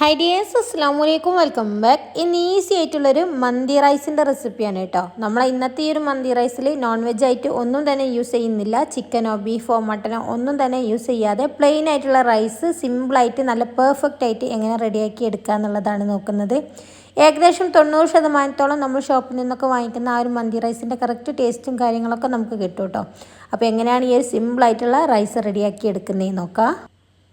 Hi dears അസ്സാം വലൈക്കും welcome back ഇന്ന് ഈസി ആയിട്ടുള്ളൊരു മന്തി റൈസിന്റെ റെസിപ്പിയാണ് കേട്ടോ. നമ്മൾ ഇന്നത്തെ ഈ ഒരു മന്തി റൈസിൽ നോൺ വെജ് ആയിട്ട് ഒന്നും തന്നെ യൂസ് ചെയ്യുന്നില്ല. ചിക്കനോ ബീഫോ മട്ടനോ ഒന്നും തന്നെ യൂസ് ചെയ്യാതെ പ്ലെയിൻ ആയിട്ടുള്ള റൈസ് സിമ്പിളായിട്ട് നല്ല പെർഫെക്റ്റ് ആയിട്ട് എങ്ങനെ റെഡിയാക്കി എടുക്കുക എന്നുള്ളതാണ് നോക്കുന്നത്. ഏകദേശം തൊണ്ണൂറ് ശതമാനത്തോളം നമ്മൾ ഷോപ്പിൽ നിന്നൊക്കെ വാങ്ങിക്കുന്ന ആ ഒരു മന്തി റൈസിന്റെ കറക്റ്റ് ടേസ്റ്റും കാര്യങ്ങളൊക്കെ നമുക്ക് കിട്ടും കേട്ടോ. അപ്പോൾ എങ്ങനെയാണ് ഈ ഒരു സിമ്പിളായിട്ടുള്ള റൈസ് റെഡിയാക്കി എടുക്കുന്നതെന്ന് നോക്കാം.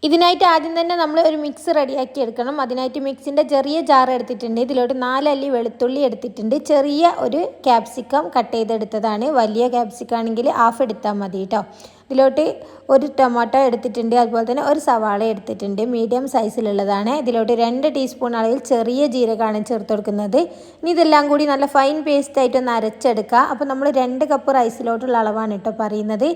ഇതിനായിട്ട് ആദ്യം തന്നെ നമ്മൾ ഒരു മിക്സ് റെഡിയാക്കി എടുക്കണം. അതിനായിട്ട് മിക്സിന്റെ ചെറിയ ജാർ എടുത്തിട്ടുണ്ട്. ഇതിലോട്ട് നാലല്ലി വെളുത്തുള്ളി എടുത്തിട്ടുണ്ട്. ചെറിയ ഒരു ക്യാപ്സിക്കം കട്ട് ചെയ്തെടുത്തതാണ്. വലിയ ക്യാപ്സിക്കം ആണെങ്കിൽ ഹാഫ് എടുത്താൽ മതി കേട്ടോ ഇതിലോട്ട് ഒരു ടൊമാറ്റോ എടുത്തിട്ടുണ്ട് അതുപോലെ തന്നെ ഒരു സവാള എടുത്തിട്ടുണ്ട്. മീഡിയം സൈസിലുള്ളതാണ്. ഇതിലോട്ട് രണ്ട് ടീസ്പൂൺ അളവിൽ ചെറിയ ജീരകമാണ് ചേർത്ത് കൊടുക്കുന്നത്. ഇനി ഇതെല്ലാം കൂടി നല്ല ഫൈൻ പേസ്റ്റ് ആയിട്ട് ഒന്ന് അരച്ചെടുക്കുക. അപ്പോൾ നമ്മൾ രണ്ട് കപ്പ് റൈസിലോട്ടുള്ള അളവാണ് കേട്ടോ പറയുന്നത്.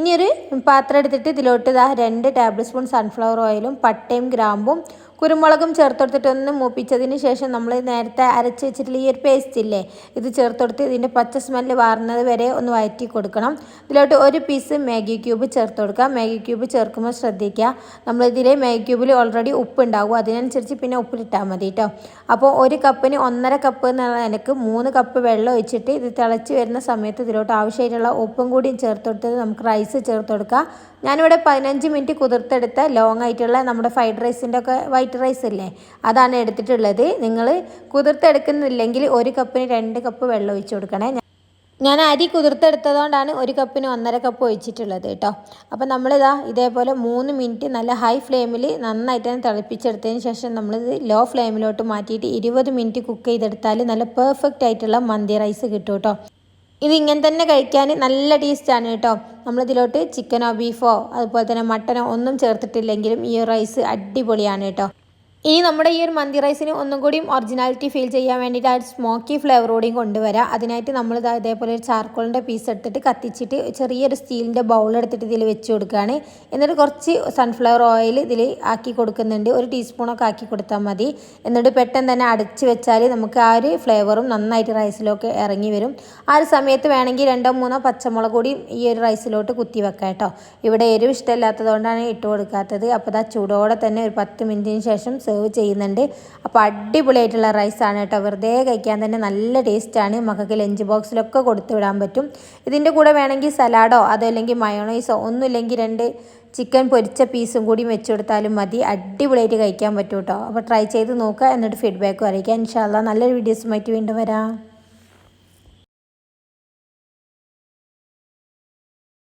ഇനിയൊരു പാത്രം എടുത്തിട്ട് ഇതിലോട്ട് ഇതാ രണ്ട് ടേബിൾ സ്പൂൺ സൺഫ്ലവർ ഓയിലും പട്ടയും ഗ്രാമ്പും കുരുമുളകും ചേർത്തെടുത്തിട്ട് ഒന്ന് മൂപ്പിച്ചതിന് ശേഷം നമ്മൾ നേരത്തെ അരച്ച് വെച്ചിട്ടുള്ള ഈ ഒരു പേസ്റ്റ് ഇല്ലേ ഇത് ചേർത്തെടുത്ത് ഇതിന്റെ പച്ച സ്മെല്ല് വാർന്നത് വരെ ഒന്ന് വഴറ്റി കൊടുക്കണം. ഇതിലോട്ട് ഒരു പീസ് മാഗി ക്യൂബ് ചേർത്ത് കൊടുക്കുക മാഗി ക്യൂബ് ചേർക്കുമ്പോൾ ശ്രദ്ധിക്കുക. നമ്മളിതിൽ മാഗി ക്യൂബിൽ ഓൾറെഡി ഉപ്പ് ഉണ്ടാവും അതിനനുസരിച്ച് പിന്നെ ഉപ്പിലിട്ടാൽ മതി കേട്ടോ അപ്പോൾ ഒരു കപ്പിന് ഒന്നര കപ്പ് എന്നുള്ള എനിക്ക് മൂന്ന് കപ്പ് വെള്ളം ഒഴിച്ചിട്ട് ഇത് തിളച്ച് വരുന്ന സമയത്ത് ഇതിലോട്ട് ആവശ്യമായിട്ടുള്ള ഉപ്പും കൂടിയും കൊടുത്തത് നമുക്ക് റൈസ് ചേർത്ത് കൊടുക്കുക ഞാനിവിടെ പതിനഞ്ച് മിനിറ്റ് കുതിർത്തെടുത്ത ലോങ് ആയിട്ടുള്ള നമ്മുടെ ഫ്രൈഡ് റൈസിന്റെ ഒക്കെ വൈറ്റ് റൈസ് അല്ലേ അതാണ് എടുത്തിട്ടുള്ളത്. നിങ്ങൾ കുതിർത്തെടുക്കുന്നില്ലെങ്കിൽ ഒരു കപ്പിന് രണ്ട് കപ്പ് വെള്ളം ഒഴിച്ചു കൊടുക്കണേ. ഞാൻ അരി കുതിർത്തെടുത്തതുകൊണ്ടാണ് ഒരു കപ്പിന് ഒന്നര കപ്പ് ഒഴിച്ചിട്ടുള്ളത് കേട്ടോ. അപ്പോൾ നമ്മളിതാ ഇതേപോലെ മൂന്ന് മിനിറ്റ് നല്ല ഹൈ ഫ്ലെയിമിൽ നന്നായിട്ട് തന്നെ തിളപ്പിച്ചെടുത്തതിന് ശേഷം നമ്മളിത് ലോ ഫ്ലെയിമിലോട്ട് മാറ്റിയിട്ട് ഇരുപത് മിനിറ്റ് കുക്ക് ചെയ്തെടുത്താൽ നല്ല പെർഫെക്റ്റ് ആയിട്ടുള്ള മന്തി റൈസ് കിട്ടും കേട്ടോ. ഇത് ഇങ്ങനെ തന്നെ കഴിക്കാൻ നല്ല ടേസ്റ്റാണ് കേട്ടോ. നമ്മളിതിലോട്ട് ചിക്കനോ ബീഫോ അതുപോലെ തന്നെ മട്ടനോ ഒന്നും ചേർത്തിട്ടില്ലെങ്കിലും ഈ റൈസ് അടിപൊളിയാണ് കേട്ടോ. ഇനി നമ്മുടെ ഈ ഒരു മന്തി റൈസിന് ഒന്നും കൂടിയും ഒറിജിനാലിറ്റി ഫീൽ ചെയ്യാൻ വേണ്ടിയിട്ട് ആ സ്മോക്കി ഫ്ലേവർ കൂടിയും കൊണ്ടുവരാം. അതിനായിട്ട് നമ്മൾ ഇതേപോലെ ഒരു ചാർക്കോളിന്റെ പീസ് എടുത്തിട്ട് കത്തിച്ചിട്ട് ചെറിയൊരു സ്റ്റീലിന്റെ ബൗൾ എടുത്തിട്ട് ഇതിൽ വെച്ച് കൊടുക്കുകയാണ് എന്നിട്ട് കുറച്ച് സൺഫ്ലവർ ഓയിൽ ഇതിൽ ആക്കി കൊടുക്കുന്നുണ്ട്. ഒരു ടീസ്പൂണൊക്കെ ആക്കി കൊടുത്താൽ മതി. എന്നിട്ട് പെട്ടെന്ന് തന്നെ അടച്ച് വെച്ചാൽ നമുക്ക് ആ ഒരു ഫ്ലേവറും നന്നായിട്ട് റൈസിലൊക്കെ ഇറങ്ങി വരും. ആ ഒരു സമയത്ത് വേണമെങ്കിൽ രണ്ടോ മൂന്നോ പച്ചമുളക് കൂടി ഈ ഒരു റൈസിലോട്ട് കുത്തി വെക്കാം കേട്ടോ. ഇവിടെ എരിവ് ഇഷ്ടമില്ലാത്തതുകൊണ്ടാണ് ഇട്ട് കൊടുക്കാത്തത്. അപ്പോൾ ആ ചൂടോടെ തന്നെ ഒരു പത്ത് മിനിറ്റിന് ശേഷം സെർവ് ചെയ്യുന്നുണ്ട്. അപ്പോൾ അടിപൊളിയായിട്ടുള്ള റൈസാണ് കേട്ടോ. വെറുതെ കഴിക്കാൻ തന്നെ നല്ല ടേസ്റ്റാണ് മക്കൾക്ക് ലഞ്ച് ബോക്സിലൊക്കെ കൊടുത്തു വിടാൻ പറ്റും. ഇതിന്റെ കൂടെ വേണമെങ്കിൽ സലാഡോ അതോ അല്ലെങ്കിൽ മയോണൈസോ ഒന്നുമില്ലെങ്കിൽ രണ്ട് ചിക്കൻ പൊരിച്ച പീസും കൂടി വെച്ച് കൊടുത്താലും മതി. അടിപൊളിയായിട്ട് കഴിക്കാൻ പറ്റും കേട്ടോ. അപ്പോൾ ട്രൈ ചെയ്ത് നോക്കുക. എന്നിട്ട് ഫീഡ്ബാക്ക് അറിയിക്കുക. ഇൻഷാല്ല നല്ലൊരു വീഡിയോസുമായിട്ട് വീണ്ടും വരാം.